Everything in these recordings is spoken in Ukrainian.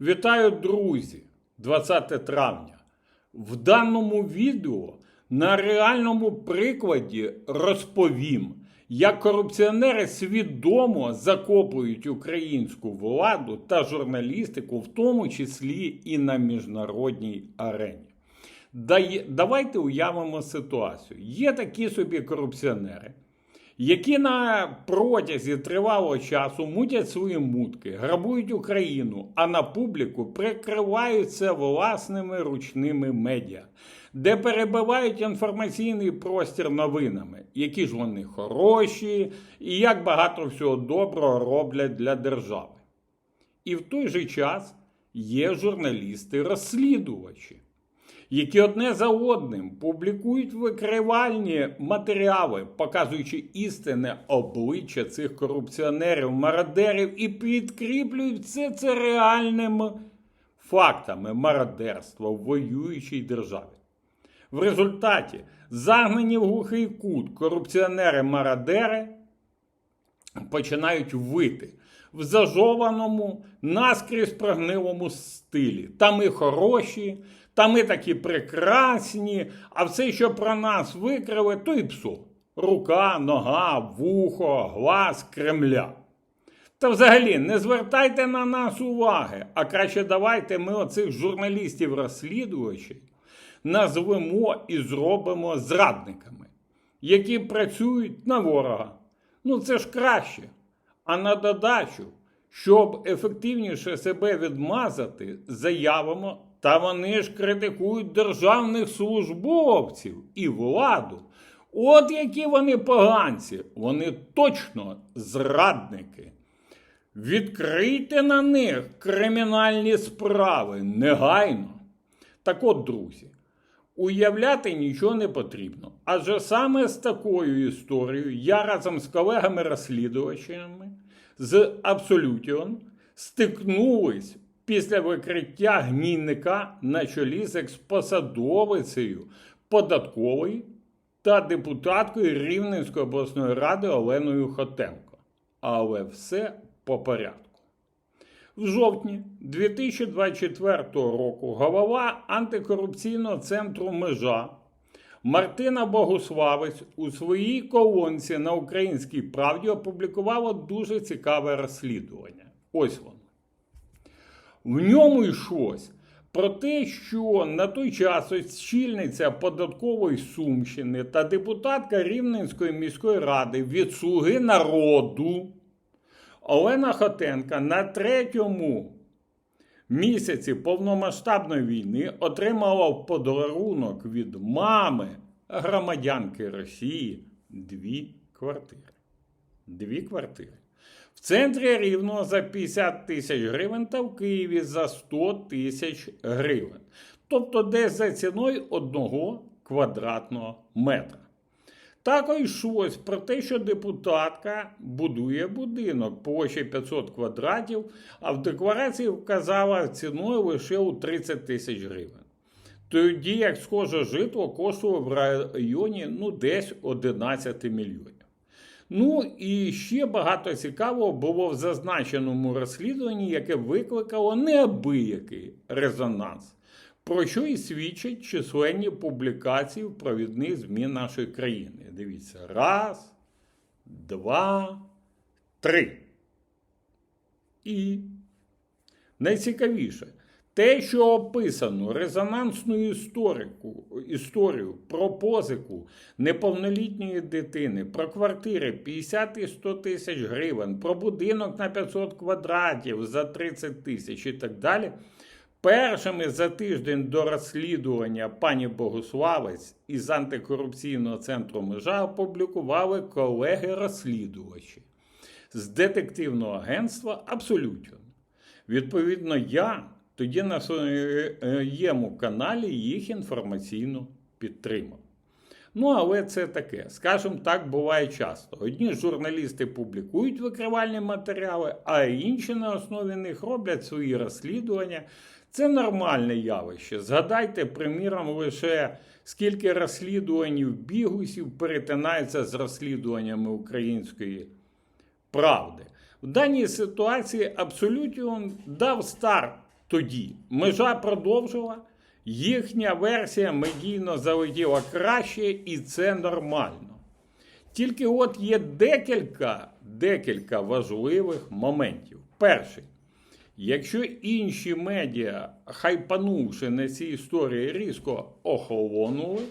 Вітаю, друзі! 20 травня. В даному відео на реальному прикладі розповім, як корупціонери свідомо закопують українську владу та журналістику, в тому числі і на міжнародній арені. Давайте уявимо ситуацію. Є такі собі корупціонери, які на протязі тривалого часу мутять свої мутки, грабують Україну, а на публіку прикриваються власними ручними медіа, де перебивають інформаційний простір новинами, які ж вони хороші і як багато всього доброго роблять для держави. І в той же час є журналісти-розслідувачі які одне за одним публікують викривальні матеріали, показуючи істинне обличчя цих корупціонерів, мародерів і підкріплюють все це реальними фактами мародерства в воюючій державі. В результаті загнані в глухий кут корупціонери-мародери починають вити в зажованому, наскрізь прогнилому стилі. Та ми хороші, та ми такі прекрасні, а все, що про нас викрили, то і псо. Рука, нога, вухо, глаз Кремля. Та взагалі не звертайте на нас уваги, а краще давайте ми оцих журналістів-розслідувачів назвемо і зробимо зрадниками, які працюють на ворога. Ну це ж краще. А на додачу, щоб ефективніше себе відмазати, заявимо, та вони ж критикують державних службовців і владу. От які вони поганці, вони точно зрадники. Відкрийте на них кримінальні справи негайно. Так от, друзі, уявляти нічого не потрібно. Адже саме з такою історією я разом з колегами-розслідувачами з Абсолютіон стикнулись після викриття гнійника на чолі з експосадовицею податкової та депутаткою Рівненської обласної ради Оленою Хотенко. Але все по порядку. В жовтні 2024 року голова антикорупційного центру Межа Мартина Богуславець у своїй колонці на Українській правді опублікувала дуже цікаве розслідування. Ось воно. В ньому йшлось про те, що на той час очільниця податкової Сумщини та депутатка Рівненської міської ради від Слуги народу Олена Хотенка на третьому місяці повномасштабної війни отримала в подарунок від мами громадянки Росії дві квартири. Дві квартири. В центрі Рівного за 50 тисяч гривень та в Києві за 100 тисяч гривень. Тобто десь за ціною одного квадратного метра. Також йшлось про те, що депутатка будує будинок площі 500 квадратів, а в декларації вказала ціною лише у 30 тисяч гривень. Тоді як схоже житло коштувало в районі ну, десь 11 мільйонів. Ну і ще багато цікавого було в зазначеному розслідуванні, яке викликало неабиякий резонанс, про що і свідчать численні публікації в провідних ЗМІ нашої країни. Дивіться, раз, два, три. І найцікавіше, те, що описано резонансну історику, історію про позику неповнолітньої дитини, про квартири 50 і 100 тисяч гривень, про будинок на 500 квадратів за 30 тисяч і так далі. Першими за тиждень до розслідування пані Богославець із антикорупційного центру межа опублікували колеги-розслідувачі з детективного агентства Абсолютіон. Відповідно, я тоді на своєму каналі їх інформаційно підтримав. Ну, але це таке. Скажімо так, буває часто. Одні журналісти публікують викривальні матеріали, а інші на основі них роблять свої розслідування. Це нормальне явище. Згадайте, приміром, лише скільки розслідувань бігусів перетинається з розслідуваннями української правди. В даній ситуації Абсолютіон дав старт тоді межа продовжила, їхня версія медійно залетіла краще, і це нормально. Тільки от є декілька, декілька важливих моментів. Перший. Якщо інші медіа, хайпанувши на цій історії, різко охолонули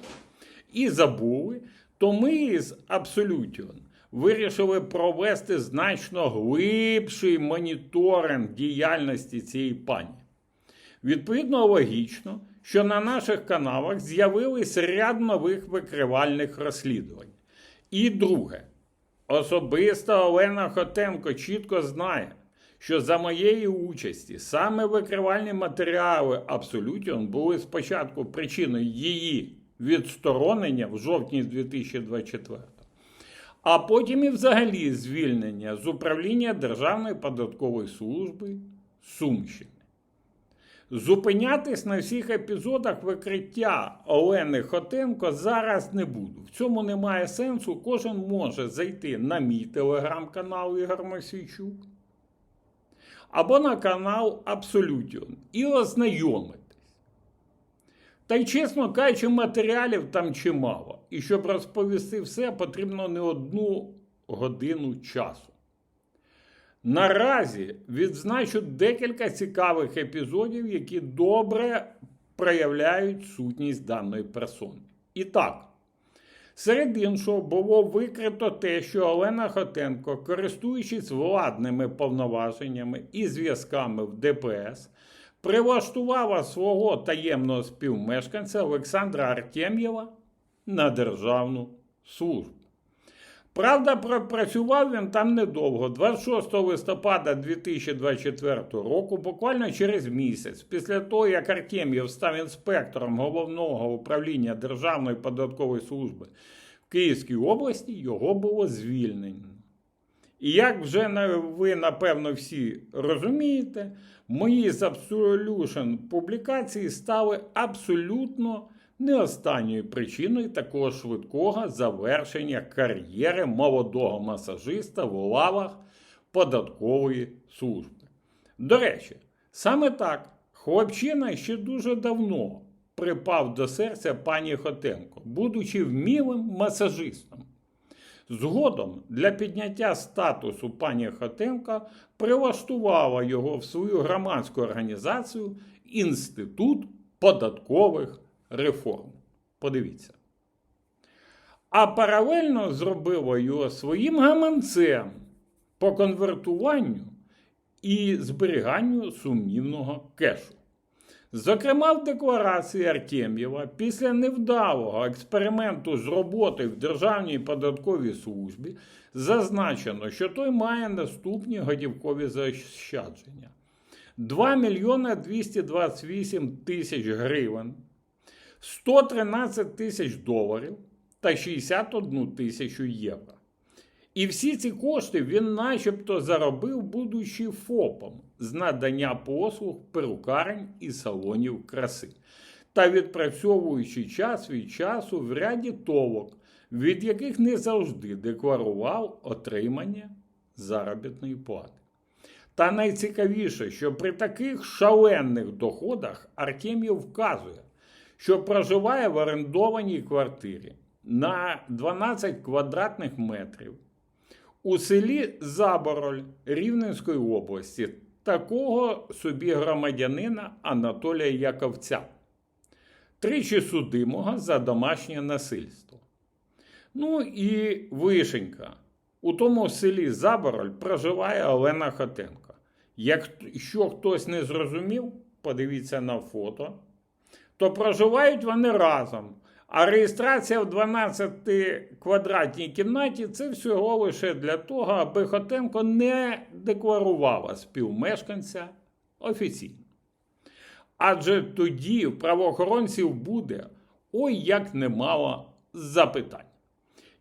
і забули, то ми з Absolution вирішили провести значно глибший моніторинг діяльності цієї пані. Відповідно, логічно, що на наших каналах з'явились ряд нових викривальних розслідувань. І друге, особисто Олена Хотенко чітко знає, що за моєї участі саме викривальні матеріали Absolution були спочатку причиною її відсторонення в жовтні 2024 а потім і взагалі звільнення з управління Державної податкової служби Сумщини. Зупинятись на всіх епізодах викриття Олени Хотенко зараз не буду. В цьому немає сенсу. Кожен може зайти на мій телеграм-канал Ігор Мосійчук або на канал Absolution і ознайомитись. Та й, чесно кажучи, матеріалів там чимало. І щоб розповісти все, потрібно не одну годину часу. Наразі відзначу декілька цікавих епізодів, які добре проявляють сутність даної персони. І так, серед іншого було викрито те, що Олена Хотенко, користуючись владними повноваженнями і зв'язками в ДПС, прилаштувала свого таємного співмешканця Олександра Артем'єва на державну службу. Правда, пропрацював він там недовго. 26 листопада 2024 року, буквально через місяць, після того, як Артем'єв став інспектором головного управління Державної податкової служби в Київській області, його було звільнено. І як вже ви, напевно, всі розумієте, мої з Absolution публікації стали абсолютно не останньою причиною такого швидкого завершення кар'єри молодого масажиста в лавах податкової служби. До речі, саме так хлопчина ще дуже давно припав до серця пані Хотенко, будучи вмілим масажистом. Згодом для підняття статусу пані Хотенко прилаштувала його в свою громадську організацію Інститут податкових реформ. Подивіться. А паралельно зробила його своїм гаманцем по конвертуванню і зберіганню сумнівного кешу. Зокрема, в декларації Артем'єва після невдалого експерименту з роботи в Державній податковій службі зазначено, що той має наступні готівкові заощадження: 2 мільйона 228 тисяч гривень, 113 тисяч доларів та 61 тисячу євро. І всі ці кошти він начебто заробив, будучи ФОПом з надання послуг перукарень і салонів краси, та відпрацьовуючи час від часу в ряді толок, від яких не завжди декларував отримання заробітної плати. Та найцікавіше, що при таких шалених доходах Артем'єв вказує, що проживає в орендованій квартирі на 12 квадратних метрів у селі Забороль Рівненської області такого собі громадянина Анатолія Яковця, тричі судимого за домашнє насильство. Ну і вишенька. У тому селі Забороль проживає Олена Хотенко. Якщо хтось не зрозумів, подивіться на фото, то проживають вони разом. А реєстрація в 12 квадратній кімнаті це всього лише для того, аби Хотенко не декларувала співмешканця офіційно. Адже тоді в правоохоронців буде ой як немало запитань.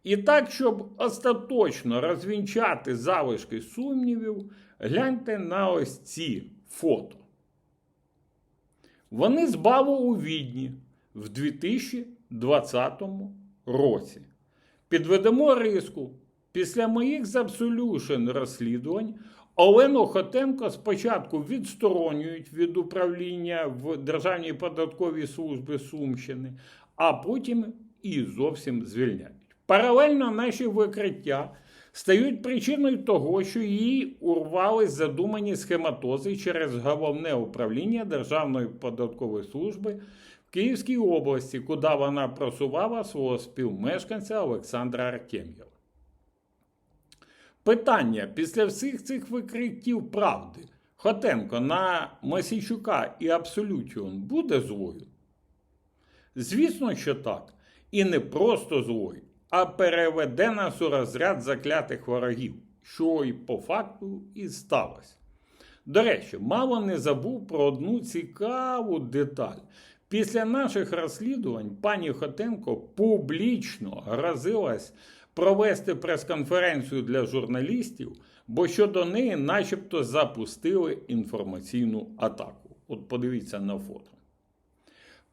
І так, щоб остаточно розвінчати залишки сумнівів, гляньте на ось ці фото. Вони з балу у відні в 2020 році. Підведемо риску. Після моїх з розслідувань Олену Хотенко спочатку відсторонюють від управління в Державній податковій службі Сумщини, а потім і зовсім звільняють. Паралельно наші викриття стають причиною того, що їй урвались задумані схематози через головне управління Державної податкової служби в Київській області, куди вона просувала свого співмешканця Олександра Артем'єва. Питання після всіх цих викриттів правди Хотенко на Масійчука і Абсолютіон буде злою? Звісно, що так. І не просто злою, а переведе нас у розряд заклятих ворогів, що і по факту і сталося. До речі, мало не забув про одну цікаву деталь. Після наших розслідувань пані Хотенко публічно грозилась провести прес-конференцію для журналістів, бо щодо неї начебто запустили інформаційну атаку. От подивіться на фото.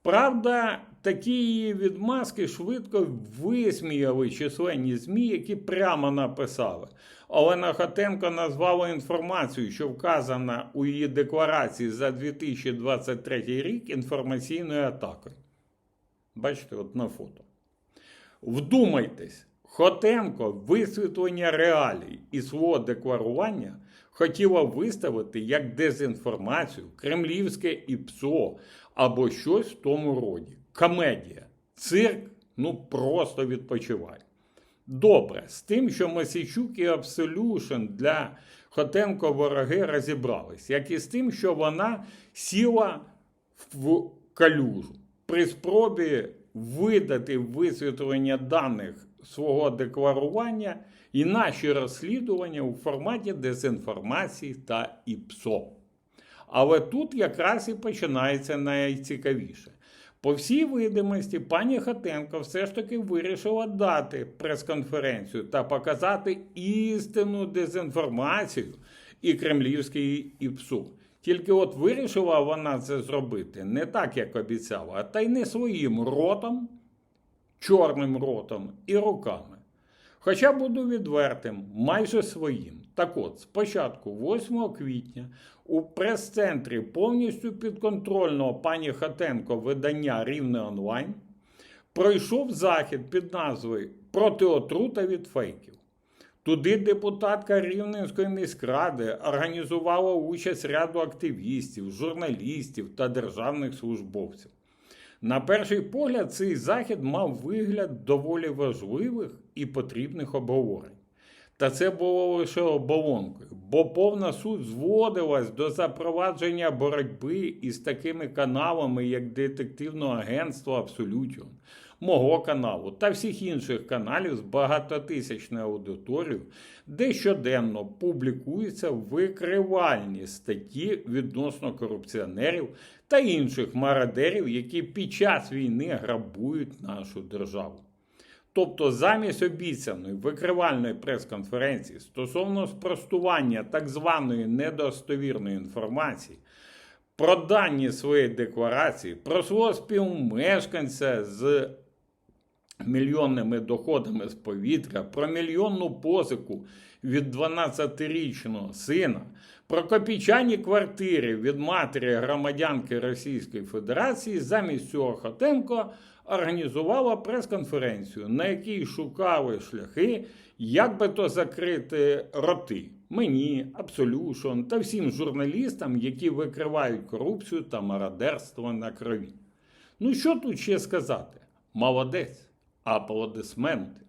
Правда, такі її відмазки швидко висміяли численні ЗМІ, які прямо написали. Олена Хотенко назвала інформацію, що вказана у її декларації за 2023 рік інформаційною атакою. Бачите, от на фото. Вдумайтесь, Хотенко висвітлення реалій і свого декларування хотіла виставити як дезінформацію, кремлівське ІПСО або щось в тому роді. Комедія. Цирк ну просто відпочиває. Добре, з тим, що Масійчук і Абсолюшн для Хотенко вороги розібрались, як і з тим, що вона сіла в калюжу при спробі видати висвітлення даних свого декларування і наші розслідування у форматі дезінформації та ІПСО. Але тут якраз і починається найцікавіше. По всій видимості, пані Хатенко все ж таки вирішила дати прес-конференцію та показати істинну дезінформацію і кремлівський ІПСУ. Тільки от вирішила вона це зробити не так, як обіцяла, та й не своїм ротом, чорним ротом і руками. Хоча буду відвертим, майже своїм. Так от, спочатку, 8 квітня, у прес-центрі повністю підконтрольного пані Хатенко видання Рівне онлайн пройшов захід під назвою Проти отрута від фейків. Туди депутатка Рівненської міськради організувала участь ряду активістів, журналістів та державних службовців. На перший погляд, цей захід мав вигляд доволі важливих і потрібних обговорень. Та це було лише оболонкою, бо повна суть зводилась до запровадження боротьби із такими каналами, як детективне агентство Абсолютіон, мого каналу та всіх інших каналів з багатотисячною аудиторією, де щоденно публікуються викривальні статті відносно корупціонерів та інших мародерів, які під час війни грабують нашу державу. Тобто, замість обіцяної викривальної прес-конференції стосовно спростування так званої недостовірної інформації про дані своєї декларації, про свого співмешканця з мільйонними доходами з повітря, про мільйонну позику від 12-річного сина, про копійчані квартири від матері громадянки Російської Федерації, замість цього Хотенко організувала прес-конференцію, на якій шукали шляхи, як би то закрити роти мені, Абсолюшон та всім журналістам, які викривають корупцію та мародерство на крові. Ну що тут ще сказати? Молодець, аплодисменти.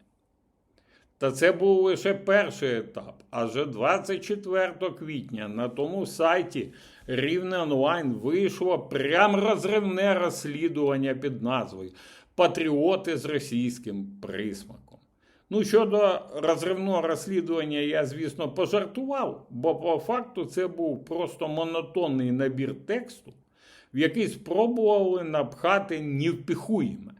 Та це був лише перший етап. Адже 24 квітня на тому сайті Рівне онлайн вийшло прям розривне розслідування під назвою Патріоти з російським присмаком. Ну, щодо розривного розслідування, я, звісно, пожартував, бо по факту це був просто монотонний набір тексту, в який спробували напхати невпіхуєме.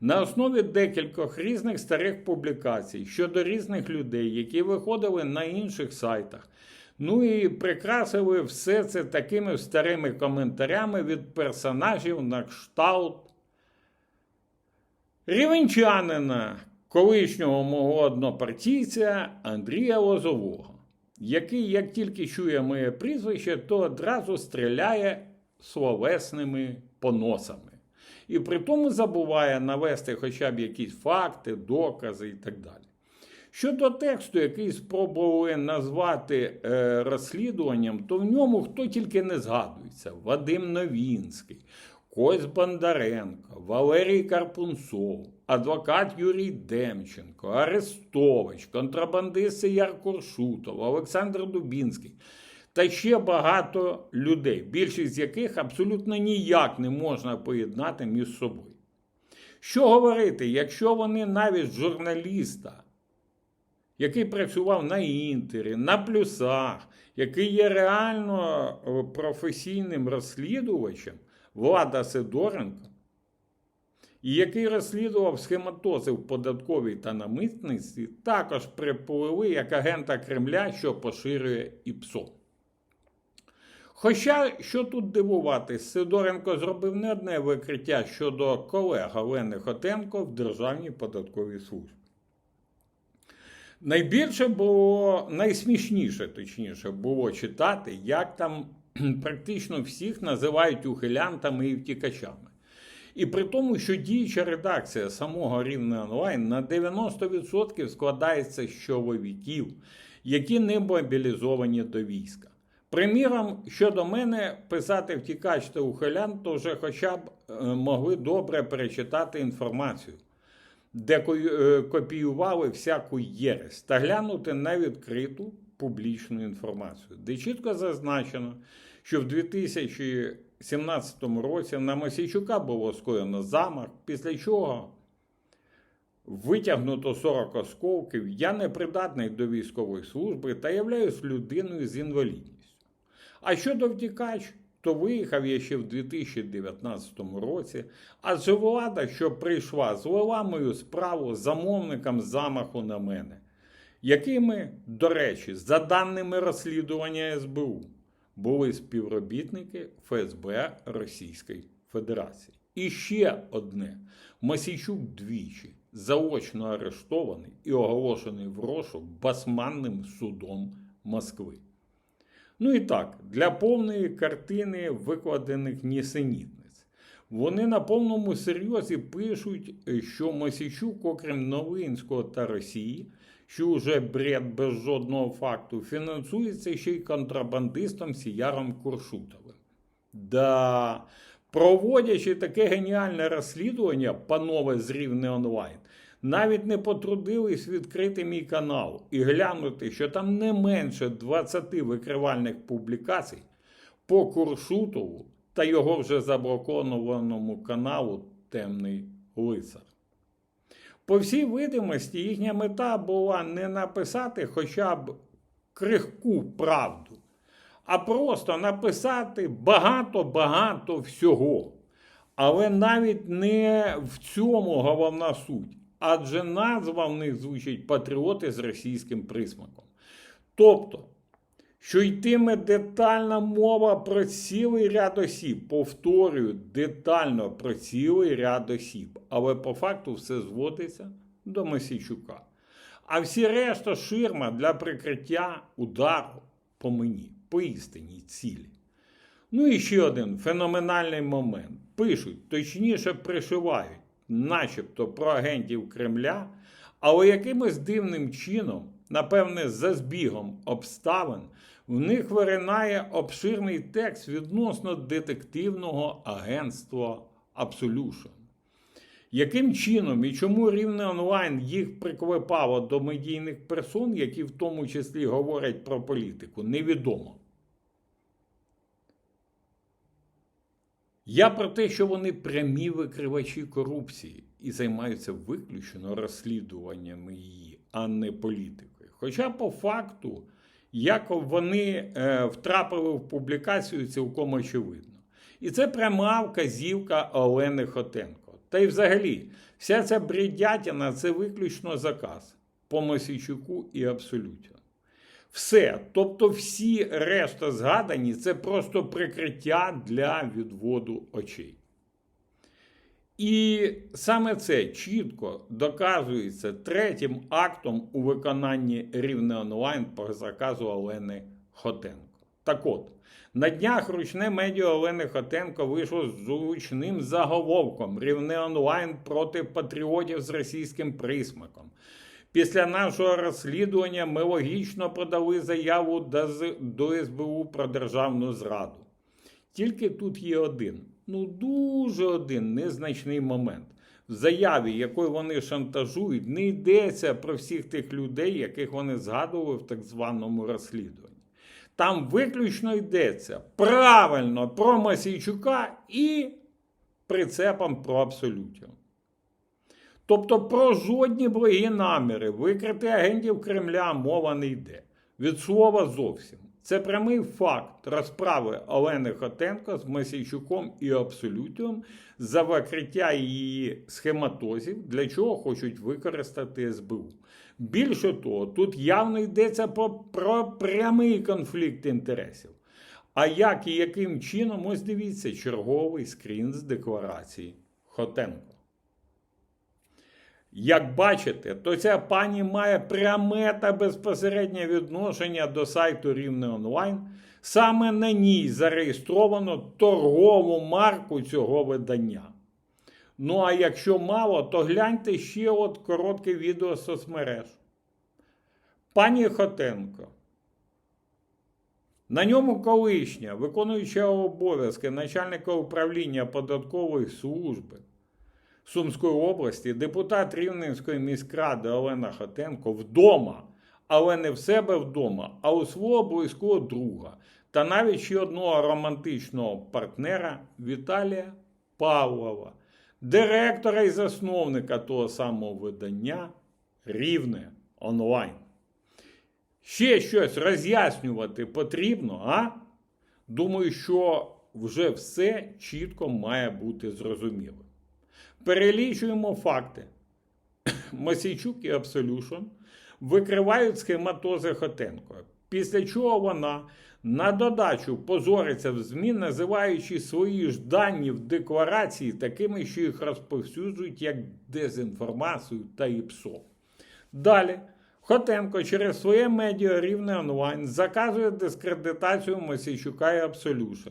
На основі декількох різних старих публікацій щодо різних людей, які виходили на інших сайтах, ну і прикрасили все це такими старими коментарями від персонажів на кшталт рівенчанина, колишнього мого однопартійця Андрія Лозового. який, як тільки чує моє прізвище, то одразу стріляє словесними поносами. І при тому забуває навести хоча б якісь факти, докази і так далі. Щодо тексту, який спробували назвати е, розслідуванням, то в ньому хто тільки не згадується: Вадим Новінський, Кось Бондаренко, Валерій Карпунцов, адвокат Юрій Демченко, Арестович, контрабандист Яр Куршутов, Олександр Дубінський та ще багато людей, більшість з яких абсолютно ніяк не можна поєднати між собою. Що говорити, якщо вони навіть журналіста, який працював на інтері, на плюсах, який є реально е, професійним розслідувачем, Влада Сидоренко, і який розслідував схематози в податковій та на митниці, також приплили як агента Кремля, що поширює ІПСО. Хоча, що тут дивуватись, Сидоренко зробив не одне викриття щодо колег Олени Хотенко в Державній податковій службі. Найбільше було, найсмішніше, точніше, було читати, як там практично всіх називають ухилянтами і втікачами. І при тому, що діюча редакція самого рівня онлайн на 90% складається з чоловіків, які не мобілізовані до війська. Приміром, щодо мене, писати втікач та ухилян, то вже хоча б е, могли добре перечитати інформацію, де е, копіювали всяку єресь та глянути на відкриту публічну інформацію, де чітко зазначено, що в 2017 році на Мосійчука було скоєно замах, після чого витягнуто 40 осколків, я непридатний до військової служби та являюсь людиною з інвалідністю. А щодо втікач, то виїхав я ще в 2019 році, адже влада, що прийшла, звела мою справу замовникам замаху на мене, якими, до речі, за даними розслідування СБУ, були співробітники ФСБ Російської Федерації. І ще одне: Масійчук двічі заочно арештований і оголошений в розшук басманним судом Москви. Ну і так, для повної картини викладених нісенітниць. Вони на повному серйозі пишуть, що Мосійчук, окрім Новинського та Росії, що вже бред без жодного факту, фінансується ще й контрабандистом Сіяром Куршутовим. Да, проводячи таке геніальне розслідування, панове з рівне онлайн, навіть не потрудились відкрити мій канал і глянути, що там не менше 20 викривальних публікацій по Куршутову та його вже заблокованому каналу Темний Лицар. По всій видимості, їхня мета була не написати хоча б крихку правду, а просто написати багато-багато всього. Але навіть не в цьому головна суть адже назва в них звучить патріоти з російським присмаком. Тобто, що йтиме детальна мова про цілий ряд осіб, повторюю, детально про цілий ряд осіб, але по факту все зводиться до Масійчука. А всі решта ширма для прикриття удару по мені, по істинній цілі. Ну і ще один феноменальний момент. Пишуть, точніше пришивають начебто про агентів Кремля, але якимось дивним чином, напевне, за збігом обставин, в них виринає обширний текст відносно детективного агентства Absolution. Яким чином і чому рівне онлайн їх приклепало до медійних персон, які в тому числі говорять про політику, невідомо. Я про те, що вони прямі викривачі корупції і займаються виключно розслідуваннями її, а не політикою. Хоча, по факту, як вони е, втрапили в публікацію, цілком очевидно. І це пряма вказівка Олени Хотенко. Та й взагалі, вся ця бредятина – це виключно заказ по Мосійчуку і Абсолютно. Все. Тобто, всі решта згадані це просто прикриття для відводу очей. І саме це чітко доказується третім актом у виконанні рівне онлайн по заказу Олени Хотенко. Так от, на днях ручне медіа Олени Хотенко вийшло з гучним заголовком Рівне онлайн проти патріотів з російським присмаком. Після нашого розслідування ми логічно подали заяву до СБУ про державну зраду. Тільки тут є один, ну дуже один незначний момент. В заяві, якою вони шантажують, не йдеться про всіх тих людей, яких вони згадували в так званому розслідуванні. Там виключно йдеться правильно про Масійчука і прицепом про абсолютів. Тобто про жодні благі наміри викрити агентів Кремля мова не йде. Від слова зовсім. Це прямий факт розправи Олени Хотенко з Масійчуком і Абсолютом за викриття її схематозів, для чого хочуть використати СБУ. Більше того, тут явно йдеться про, про прямий конфлікт інтересів. А як і яким чином, ось дивіться, черговий скрін з декларації Хотенко. Як бачите, то ця пані має пряме та безпосереднє відношення до сайту Рівне онлайн. Саме на ній зареєстровано торгову марку цього видання. Ну а якщо мало, то гляньте ще от коротке відео соцмереж. Пані Хотенко. На ньому колишня, виконуюча обов'язки начальника управління податкової служби Сумської області, депутат Рівненської міськради Олена Хотенко вдома, але не в себе вдома, а у свого близького друга та навіть ще одного романтичного партнера Віталія Павлова, директора і засновника того самого видання Рівне онлайн. Ще щось роз'яснювати потрібно, а? Думаю, що вже все чітко має бути зрозуміло. Перелічуємо факти. Масійчук і Абсолюшн викривають схематози Хотенко, після чого вона на додачу позориться в ЗМІ, називаючи свої ж дані в декларації такими, що їх розповсюджують як дезінформацію та ІПСО. Далі Хотенко через своє медіа рівне онлайн заказує дискредитацію Масійчука і Абсолюшн.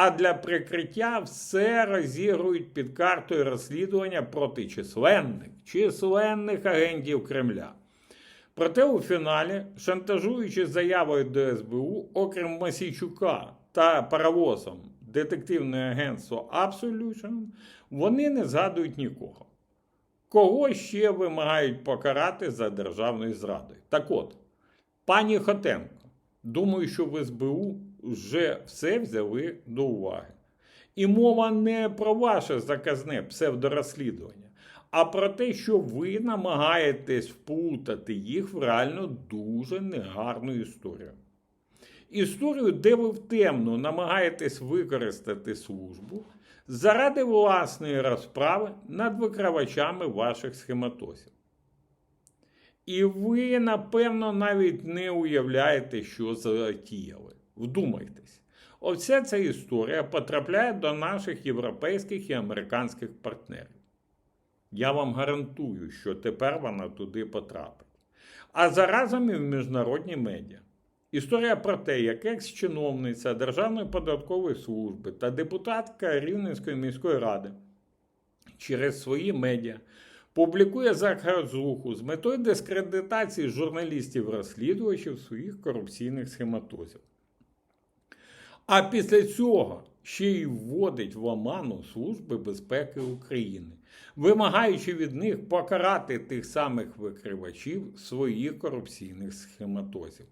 А для прикриття все розігрують під картою розслідування проти численних, численних агентів Кремля. Проте у фіналі, шантажуючи заявою до СБУ, окрім Масійчука та паровозом детективне агентство Absolution, вони не згадують нікого. Кого ще вимагають покарати за державною зрадою? Так от, пані Хотенко, думаю, що в СБУ вже все взяли до уваги. І мова не про ваше заказне псевдорозслідування, а про те, що ви намагаєтесь вплутати їх в реально дуже негарну історію. Історію, де ви втемно намагаєтесь використати службу заради власної розправи над викривачами ваших схематозів. І ви, напевно, навіть не уявляєте, що затіяли. Вдумайтесь. Оця ця історія потрапляє до наших європейських і американських партнерів. Я вам гарантую, що тепер вона туди потрапить. А заразом і в міжнародні медіа. Історія про те, як екс-чиновниця Державної податкової служби та депутатка Рівненської міської ради через свої медіа публікує заказуху з метою дискредитації журналістів-розслідувачів своїх корупційних схематозів. А після цього ще й вводить в оману Служби безпеки України, вимагаючи від них покарати тих самих викривачів своїх корупційних схематозів.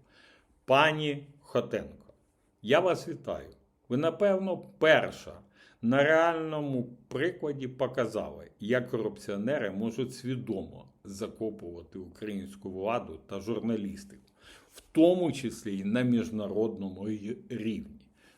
Пані Хотенко, я вас вітаю. Ви, напевно, перша на реальному прикладі показали, як корупціонери можуть свідомо закопувати українську владу та журналістику, в тому числі і на міжнародному рівні.